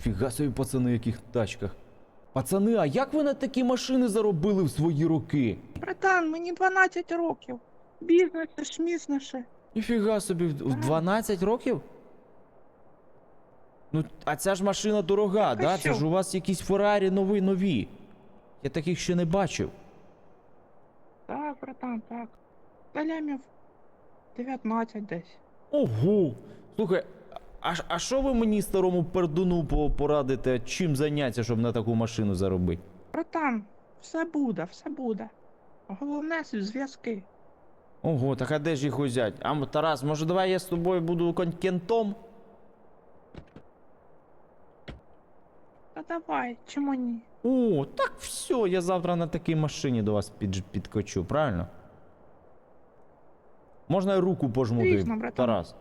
Фіга собі, пацани, яких тачках. Пацани, а як ви на такі машини заробили в свої роки? Братан, мені 12 років. Бізнес, це ж шмізнеше. Ніфіга собі, в в 12 років? Ну, а ця ж машина дорога, Так, а да? Це що? ж у вас якісь Феррарі нові нові. Я таких ще не бачив. Так, братан, так. Та лямів 19 десь. Ого! Слухай, а, що ви мені старому пердуну порадите, чим зайнятися, щоб на таку машину заробити? Братан, все буде, все буде. Головне зв'язки. Ого, так а де ж їх узять? А Тарас, може давай я з тобою буду кон- кентом? Та давай, чому ні? О, так все, я завтра на такій машині до вас під, підкочу, правильно? Можна я руку пожму, Звісно, тобі, братан. Тарас?